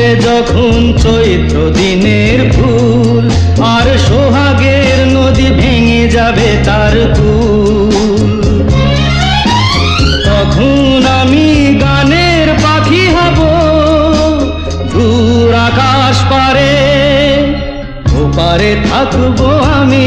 উঠবে যখন চৈত্র দিনের ফুল, আর সোহাগের নদী ভেঙে যাবে তার কুল। তখন আমি গানের পাখি হব দূর আকাশ পারে ও পারে থাকব আমি।